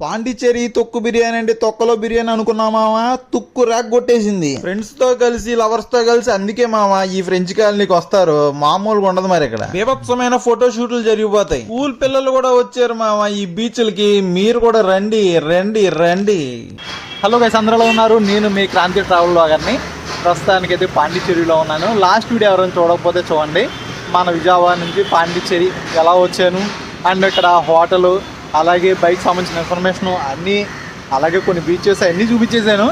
పాండిచ్చేరి తొక్కు బిర్యానీ అంటే తొక్కలో బిర్యానీ అనుకున్నామావా తుక్కు ర్యాక్ కొట్టేసింది ఫ్రెండ్స్తో కలిసి లవర్స్తో కలిసి అందుకే మామ ఈ ఫ్రెంచ్ కాలనీకి వస్తారు. మామూలుగా ఉండదు మరి ఇక్కడ. బీభత్సమైన ఫోటో షూట్లు జరిగిపోతాయి. స్కూల్ పిల్లలు కూడా వచ్చారు మామ ఈ బీచ్లకి. మీరు కూడా రండి రండి రండి. హలో గైస్ అందరిలో ఉన్నారు. నేను మీ క్రాంతి ట్రావెల్ బ్లాగర్ని ప్రస్తుతానికి అయితే పాండిచ్చేరిలో ఉన్నాను. లాస్ట్ వీడియో ఎవరైనా చూడకపోతే చూడండి. మన విజయవాడ నుంచి పాండిచ్చేరి ఎలా వచ్చాను. అండ్ ఇక్కడ హోటలు అలాగే బైక్ సంబంధించిన ఇన్ఫర్మేషన్ అన్నీ అలాగే కొన్ని బీచెస్ అన్నీ చూపించేసాను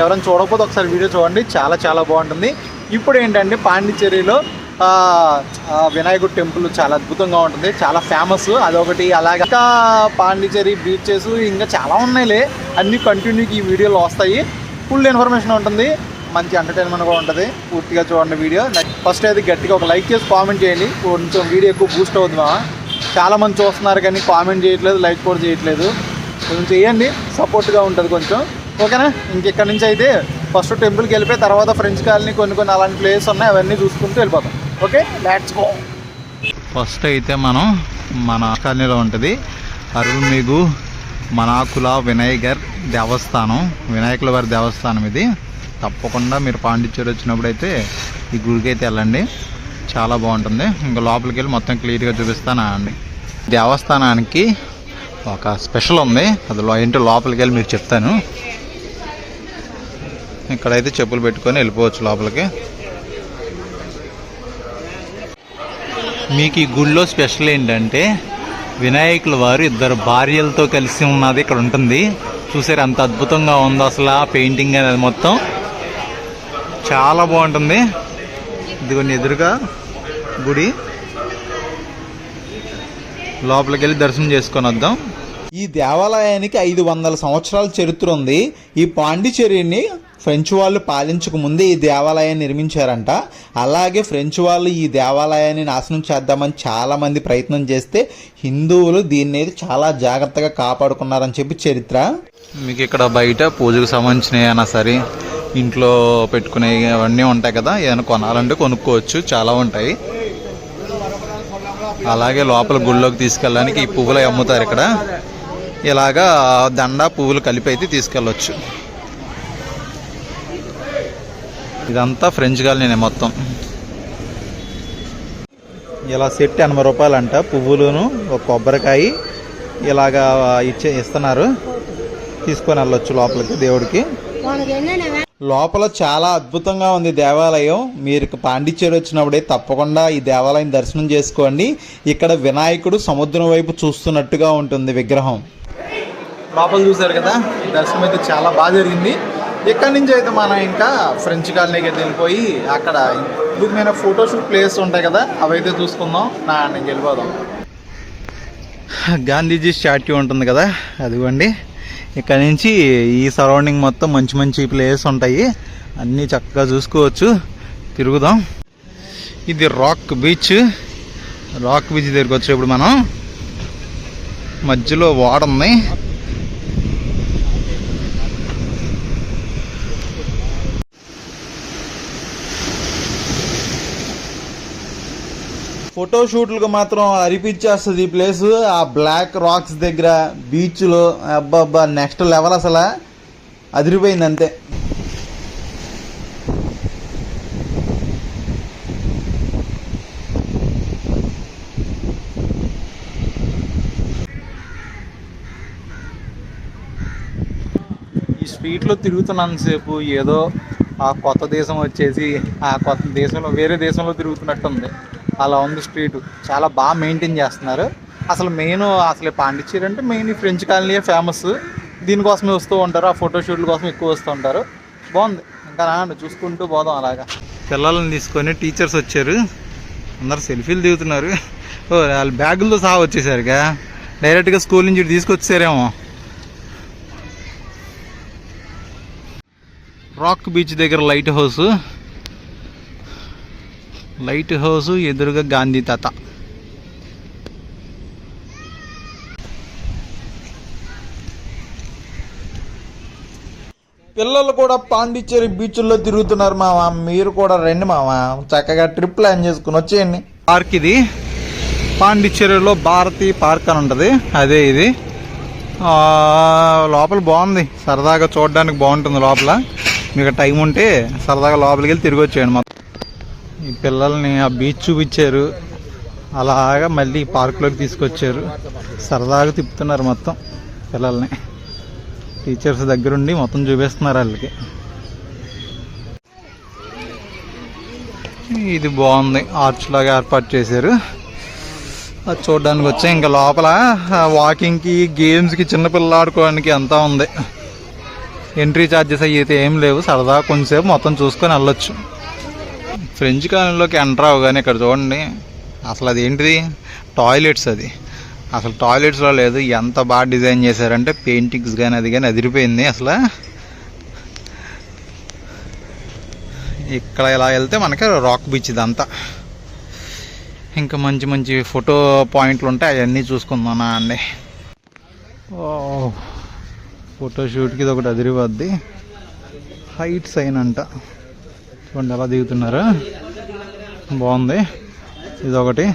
ఎవరైనా చూడకపోతే ఒకసారి వీడియో చూడండి. చాలా చాలా బాగుంటుంది. ఇప్పుడు ఏంటంటే పాండిచ్చేరిలో వినాయకుడు టెంపుల్ చాలా అద్భుతంగా ఉంటుంది. చాలా ఫేమస్ అదొకటి. అలాగే ఇంకా పాండిచ్చేరి బీచెస్ ఇంకా చాలా ఉన్నాయిలే. అన్ని కంటిన్యూకి ఈ వీడియోలు వస్తాయి. ఫుల్ ఇన్ఫర్మేషన్ ఉంటుంది. మంచి ఎంటర్టైన్మెంట్ కూడా ఉంటుంది. పూర్తిగా చూడండి వీడియో. ఫస్ట్ అయితే గట్టిగా ఒక లైక్ చేసి కామెంట్ చేయండి. కొంచెం వీడియో ఎక్కువ బూస్ట్ అవుతుంది చాలామంది చూస్తున్నారు కానీ కామెంట్ చేయట్లేదు లైక్ కూడా చేయట్లేదు. కొంచెం చేయండి సపోర్ట్గా ఉంటుంది కొంచెం. ఓకేనా? ఇంకెక్కడి నుంచి అయితే ఫస్ట్ టెంపుల్కి వెళ్ళిపోయి తర్వాత ఫ్రెంచ్ కాలనీ కొన్ని కొన్ని అలాంటి ప్లేస్ ఉన్నాయి అవన్నీ చూసుకుంటూ వెళ్ళిపోతాం. ఓకే? లెట్స్ గో ఫస్ట్ అయితే మనం మన కాలనీలో ఉంటుంది. అరుణ్మిగు మనాకుల వినాయకర్ దేవస్థానం. వినాయకుల వారి దేవస్థానం ఇది. తప్పకుండా మీరు పాండిచ్చేరి వచ్చినప్పుడు అయితే ఈ గుడికి అయితే వెళ్ళండి. చాలా బాగుంటుంది. ఇంకా లోపలికి వెళ్ళి మొత్తం క్లియర్గా చూపిస్తాను అండి దేవస్థానానికి ఒక స్పెషల్ ఉంది. అది లో- ఏంటో లోపలికి వెళ్ళి మీకు చెప్తాను. ఇక్కడైతే చెప్పులు పెట్టుకొని వెళ్ళిపోవచ్చు లోపలికి. మీకు ఈ గుడిలో స్పెషల్ ఏంటంటే వినాయకుల వారు ఇద్దరు భార్యలతో కలిసి ఉన్నది ఇక్కడ ఉంటుంది. చూసారు అంత అద్భుతంగా ఉందో అసలు ఆ పెయింటింగ్ అనేది మొత్తం. చాలా బాగుంటుంది. ఇదిగోండి ఎదురుగా గుడి. లోపలికి వెళ్ళి దర్శనం చేసుకొని వద్దాం. ఈ దేవాలయానికి ఐదు వందల సంవత్సరాల చరిత్ర ఉంది. ఈ పాండిచేరిని ఫ్రెంచ్ వాళ్ళు పాలించక ముందే ఈ దేవాలయాన్ని నిర్మించారంట. అలాగే ఫ్రెంచ్ వాళ్ళు ఈ దేవాలయాన్ని నాశనం చేద్దామని చాలా మంది ప్రయత్నం చేస్తే హిందువులు దీన్ని చాలా జాగ్రత్తగా కాపాడుకున్నారని చెప్పి చరిత్ర. మీకు ఇక్కడ బయట పూజకు సంబంధించినవి అయినా సరే ఇంట్లో పెట్టుకునే అవన్నీ ఉంటాయి కదా ఏదైనా కొనాలంటే కొనుక్కోవచ్చు. చాలా ఉంటాయి. అలాగే లోపల గుళ్ళోకి తీసుకెళ్ళడానికి ఈ పువ్వులు అమ్ముతారు ఇక్కడ. ఇలాగా దండ పువ్వులు కలిపి అయితే తీసుకెళ్ళొచ్చు. ఇదంతా ఫ్రెంచ్ కాలనీ మొత్తం. ఇలా సెట్ ఎనభై రూపాయలు అంట పువ్వులును ఒక కొబ్బరికాయ ఇలాగా ఇచ్చే ఇస్తున్నారు. తీసుకొని వెళ్ళొచ్చు లోపలికి దేవుడికి. లోపల చాలా అద్భుతంగా ఉంది దేవాలయం. మీరు పాండిచ్చేరి వచ్చినప్పుడే తప్పకుండా ఈ దేవాలయం దర్శనం చేసుకోండి. ఇక్కడ వినాయకుడు సముద్రం వైపు చూస్తున్నట్టుగా ఉంటుంది విగ్రహం. లోపల చూసారు కదా దర్శనం అయితే చాలా బాగా జరిగింది. ఇక్కడ నుంచి అయితే మనం ఇంకా ఫ్రెంచ్ కాలనీకి అయితే వెళ్ళిపోయి అక్కడ అద్భుతమైన ఫోటోషూట్ ప్లేస్ ఉంటాయి కదా అవైతే చూసుకుందాం. నా నేను వెళ్ళిపోదాం. గాంధీజీ స్టాట్యూ ఉంటుంది కదా అదిగోండి. ఇక్కడ నుంచి ఈ సరౌండింగ్ మొత్తం మంచి మంచి ప్లేస్ ఉంటాయి. అన్నీ చక్కగా చూసుకోవచ్చు. తిరుగుదాం. ఇది రాక్ బీచ్ రాక్ బీచ్ దగ్గరికి వచ్చేప్పుడు మనం మధ్యలో వాడ ఉంది. ఫోటో షూట్లకు మాత్రం అరిపించేస్తుంది ఈ ప్లేస్. ఆ బ్లాక్ రాక్స్ దగ్గర బీచ్లో అబ్బాబ్బా నెక్స్ట్ లెవెల్ అసలు. అదిరిపోయింది అంతే. ఈ స్ట్రీట్లో తిరుగుతున్నంతసేపు ఏదో ఆ కొత్త దేశం వచ్చేసి ఆ కొత్త దేశంలో వేరే దేశంలో తిరుగుతున్నట్టుంది. అలా ఉంది స్ట్రీట్. చాలా బాగా మెయింటైన్ చేస్తున్నారు. అసలు మెయిన్ అసలు పాండిచ్చేరి అంటే మెయిన్ ఈ ఫ్రెంచ్ కాలనీయే ఫేమస్. దీనికోసమే వస్తూ ఉంటారు ఆ ఫోటోషూట్ల కోసం ఎక్కువ వస్తూ ఉంటారు. బాగుంది. ఇంకా నా చూసుకుంటూ పోదాం అలాగా. పిల్లల్ని తీసుకొని టీచర్స్ వచ్చారు. అందరు సెల్ఫీలు దిగుతున్నారు. ఓ వాళ్ళ బ్యాగులతో సహా వచ్చేసరిగా. డైరెక్ట్గా స్కూల్ నుంచి తీసుకొచ్చేసారేమో. తీసుకొచ్చారేమో రాక్ బీచ్ దగ్గర లైట్ హౌస్. లైట్ హౌస్ ఎదురుగా గాంధీ తాత. పిల్లలు కూడా పాండిచ్చేరి బీచ్లో తిరుగుతున్నారు మామ మీరు కూడా రండి మామ చక్కగా ట్రిప్ ప్లాన్ చేసుకుని వచ్చేయండి. పార్క్ ఇది. పాండిచ్చేరిలో భారతి పార్క్ అని ఉంటుంది. అదే ఇది. ఆ, లోపల బాగుంది. సరదాగా చూడడానికి బాగుంటుంది లోపల. మీకు టైం ఉంటే సరదాగా లోపలికి వెళ్ళి తిరిగి వచ్చేయండి మొత్తం ఈ పిల్లల్ని ఆ బీచ్ చూపించారు. అలాగా మళ్ళీ పార్కులోకి తీసుకొచ్చారు. సరదాగా తిప్పుతున్నారు మొత్తం పిల్లల్ని. టీచర్స్ దగ్గరుండి మొత్తం చూపిస్తున్నారు వాళ్ళకి. ఇది బాగుంది. ఆర్చ్ లాగా ఏర్పాటు చేశారు. అది చూడడానికి వచ్చా. ఇంకా లోపల వాకింగ్కి గేమ్స్కి చిన్నపిల్లలు ఆడుకోవడానికి అంతా ఉంది. ఎంట్రీ ఛార్జెస్ అయితే ఏం లేవు. సరదా కొంచెంసేపు మొత్తం చూసుకొని వెళ్ళొచ్చు. ఫ్రెంచ్ కాలనీలోకి ఎంటర్ అవగానే ఇక్కడ చూడండి. అసలు అది ఏంటిది? టాయిలెట్స్ అది. అసలు టాయిలెట్స్లో లేదు. ఎంత బాగా డిజైన్ చేశారంటే పెయింటింగ్స్ కానీ అది కానీ అదిరిపోయింది అసలు. ఇక్కడ ఇలా వెళ్తే మనకి రాక్ బీచ్ ఇదంతా. ఇంకా మంచి మంచి ఫోటో పాయింట్లు ఉంటాయి. అవన్నీ చూసుకుందాం అండి. ఓ ఫోటోషూట్కి ఇది ఒకటి అదిరిపోద్ది. హైట్ సైన్ అంట. చూడండి ఎలా దిగుతున్నారు బాగుంది ఇదొకటి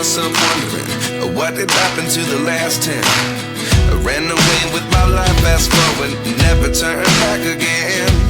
myself wondering what did happen to the last 10. I ran away with my life, fast forward, never turn back again.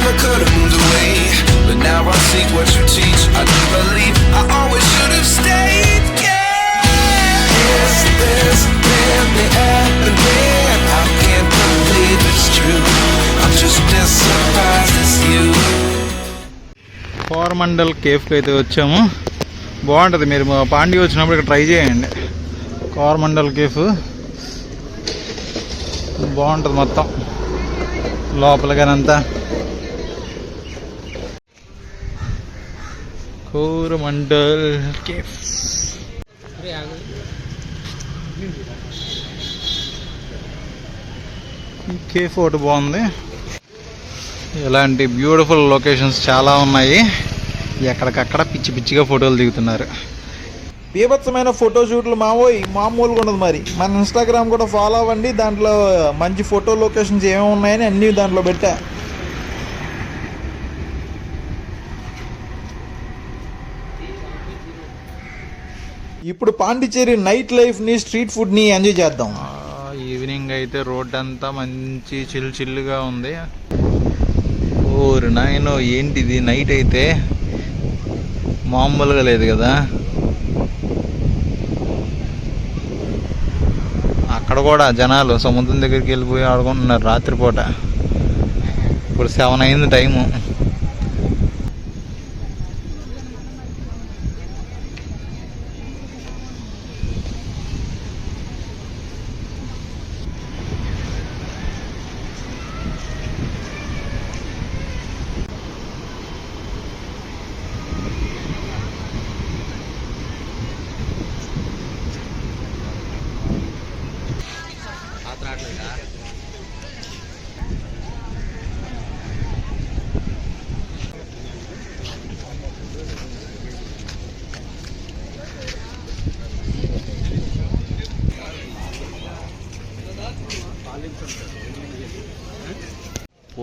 Never could have moved away. But now I seek what you teach. I do believe I always should have stayed. Yeah. Is this really happening? I can't believe it's true. I'm just as surprised as you. Coromandel కేఫ్కి అయితే వచ్చాము బాగుంటుంది మీరు పాండి వచ్చినప్పుడు ఇక్కడ try చేయండి Coromandel cafe బాగుంటుంది మొత్తం లోపల కానంతా కోరమండల్. కేఫ్ ఈ కేఫ్ ఒకటి బాగుంది. ఇలాంటి బ్యూటిఫుల్ లొకేషన్స్ చాలా ఉన్నాయి. ఎక్కడికక్కడ పిచ్చి పిచ్చిగా ఫోటోలు దిగుతున్నారు. బీభత్సమైన ఫోటో షూట్లు మావోయ్ మామూలుగా ఉండదు మరి. మన ఇన్స్టాగ్రామ్ కూడా ఫాలో అవ్వండి. దాంట్లో మంచి ఫోటో లొకేషన్స్ ఏమేమి ఉన్నాయని అన్నీ దాంట్లో పెట్టా. ఇప్పుడు పాండిచేరి నైట్ లైఫ్ని స్ట్రీట్ ఫుడ్ని ఎంజాయ్ చేద్దాం. ఈవినింగ్ అయితే రోడ్ అంతా మంచి చిల్ చిల్లుగా ఉంది. ఓరు నాయనో ఏంటిది? నైట్ అయితే మామూలుగా లేదు కదా? అక్కడ కూడా జనాలు సముద్రం దగ్గరికి వెళ్ళిపోయి ఆడుకుంటున్నారు రాత్రిపూట. ఇప్పుడు సెవెన్ అయింది టైము.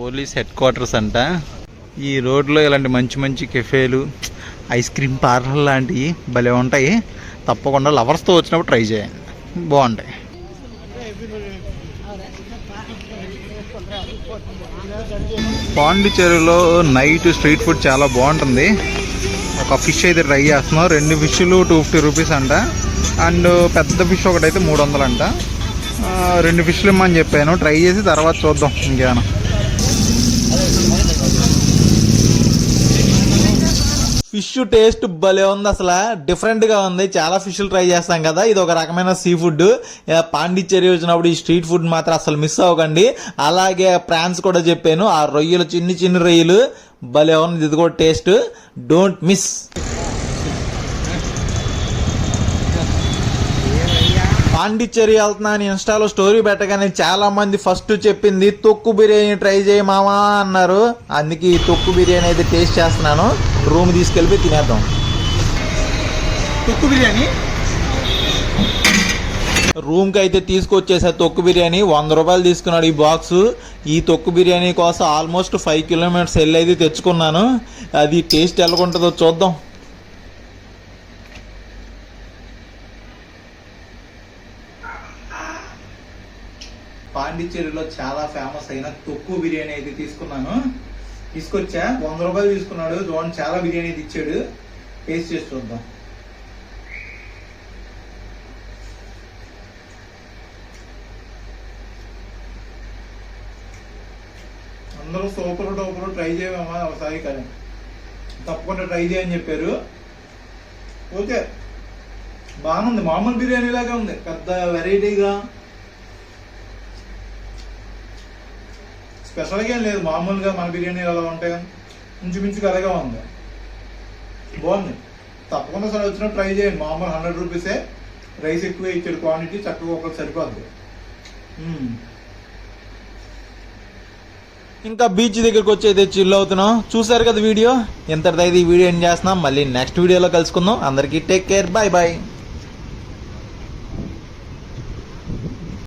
పోలీస్ హెడ్ క్వార్టర్స్ అంట. ఈ రోడ్లో ఇలాంటి మంచి మంచి కెఫేలు ఐస్ క్రీమ్ పార్లర్ లాంటివి భలే ఉంటాయి. తప్పకుండా లవర్స్తో వచ్చినప్పుడు ట్రై చేయండి. బాగుంటాయి. పాండిచేరిలో నైట్ స్ట్రీట్ ఫుడ్ చాలా బాగుంటుంది. ఒక ఫిష్ అయితే ట్రై చేస్తున్నాం. రెండు ఫిష్లు టూ ఫిఫ్టీ రూపీస్ అంట. అండ్ పెద్ద ఫిష్ ఒకటైతే మూడు వందలు అంట. రెండు ఫిష్లు ఇమ్మని చెప్పాను. ట్రై చేసి తర్వాత చూద్దాం ఇంకేమైనా. ఫిష్ టేస్ట్ భలే ఉంది అసలు. డిఫరెంట్గా ఉంది. చాలా ఫిష్లు ట్రై చేస్తాం కదా. ఇది ఒక రకమైన సీ ఫుడ్ పాండిచ్చేరి వచ్చినప్పుడు ఈ స్ట్రీట్ ఫుడ్ మాత్రం అసలు మిస్ అవ్వకండి. అలాగే ప్రాన్స్ కూడా చెప్పాను. ఆ రొయ్యలు చిన్ని చిన్ని రొయ్యలు భలే ఉంది. ఇది కూడా టేస్ట్. డోంట్ మిస్ పాండిచ్చేరి వెళ్తున్నా అని ఇన్స్టాలో స్టోరీ పెట్టగానే చాలా మంది ఫస్ట్ చెప్పింది తొక్కు బిర్యానీ ట్రై చేయి మామా అన్నారు. అందుకే ఈ తొక్కు బిర్యానీ అయితే టేస్ట్ చేస్తున్నాను. రూమ్ తీసుకెళ్ళి తినేద్దాం. తొక్కు బిర్యానీ? రూమ్కి అయితే తీసుకొచ్చేసా తొక్కు బిర్యానీ వంద రూపాయలు తీసుకున్నాడు ఈ బాక్స్. ఈ తొక్కు బిర్యానీ కోసం ఆల్మోస్ట్ ఫైవ్ కిలోమీటర్స్ వెళ్ళి అయితే తెచ్చుకున్నాను. అది టేస్ట్ ఎలాగుంటుందో చూద్దాం. పాండిచ్చేరిలో చాలా ఫేమస్ అయిన తొక్కు బిర్యానీ అయితే తీసుకున్నాను. తీసుకొచ్చా? వంద రూపాయలు తీసుకున్నాడు. చూడండి చాలా బిర్యానీ ఇచ్చాడు టేస్ట్ చేసి చూద్దాం. అందరూ సూపర్ టూపర్ ట్రై చేయమమ్మా ఒకసారి కానీ. తప్పకుండా ట్రై చేయని చెప్పారు. ఓకే. బాగుంది. మామూలు బిర్యానీ లాగా ఉంది. పెద్ద వెరైటీగా. స్పెషల్గా ఏం లేదు మామూలుగా మన బిర్యానీ ఎలా ఉంటాయి ఇంచుమించుగా అలాగే ఉంది. బాగుంది. తప్పకుండా సరే వచ్చినా ట్రై చేయండి. మామూలు హండ్రెడ్ రూపీసే రైస్ ఎక్కువ ఇచ్చాడు. క్వాంటిటీ చక్కగా ఒకరికి సరిపోద్ది. ఇంకా బీచ్ దగ్గరికి వచ్చి అయితే చిల్ అవుతున్నాం. చూసారు కదా వీడియో? ఎంతటిదైతే ఈ వీడియో ఎండ్ చేస్తున్నాం. మళ్ళీ నెక్స్ట్ వీడియోలో కలుసుకుందాం. అందరికీ టేక్ కేర్ బాయ్ బాయ్